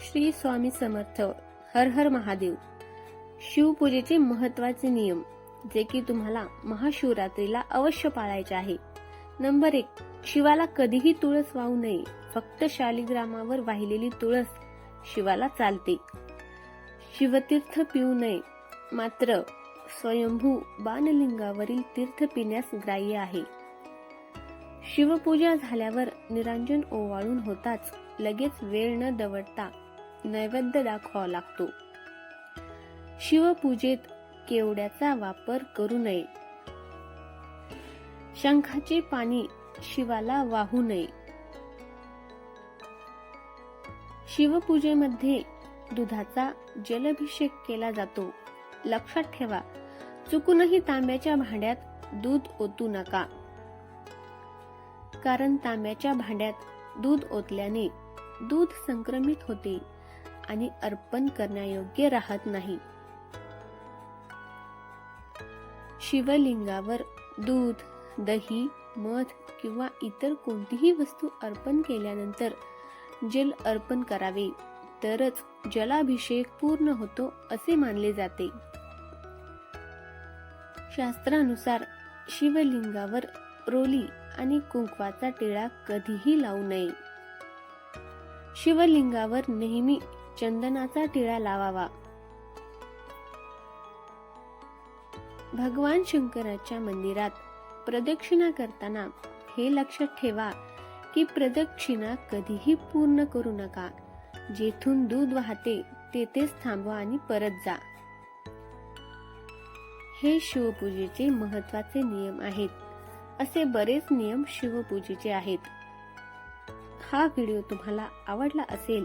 श्री स्वामी समर्थ हर हर महादेव. शिवपूजेचे महत्त्वाचे नियम जे की तुम्हाला महाशिवरात्रीला अवश्य पाळायचे आहे. नंबर एक शिवाला कधीही तुळस वाहू नये. फक्त शालिग्रामावर वाहिलेली तुळस शिवाला चालते. शिवतीर्थ पिऊ नये. मात्र स्वयंभू बाणलिंगावरील तीर्थ पिण्यास ग्राह्य आहे. शिवपूजा झाल्यावर निरांजन ओवाळून होताच लगेच वेळ न दवडता नैवेद्य दाखवावा लागतो. शिवपूजेत केवड्याचा वापर करू नये. शंखाचे पाणी शिवाला वाहू नये. शिवपूजेमध्ये दुधाचा जलाभिषेक केला जातो. लक्षात ठेवा चुकूनही तांब्याच्या भांड्यात दूध ओतू नका. कारण तांब्याच्या भांड्यात दूध ओतल्याने दूध संक्रमित होते. आणि अर्पण करण्यायोग्य राहत नाही. शिवलिंगावर दूध दही मध किंवा इतर कोणतीही वस्तू अर्पण केल्यानंतर जल अर्पण करावे तरच जलाभिषेक पूर्ण होतो असे मानले जाते. शास्त्रानुसार शिवलिंगावर रोली आणि कुंकवाचा टिळा कधीही लावू नये. शिवलिंगावर नेहमी चंदनाचा टिळा लावावा. भगवान शंकराच्या मंदिरात प्रदक्षिणा करताना हे लक्षात ठेवा की प्रदक्षिणा कधीही पूर्ण करू नका. जेथून दूध वाहते तेथेच थांबवा आणि परत जा. हे शिवपूजेचे महत्त्वाचे नियम आहेत. असे बरेच नियम शिवपूजेचे आहेत. हा व्हिडिओ तुम्हाला आवडला असेल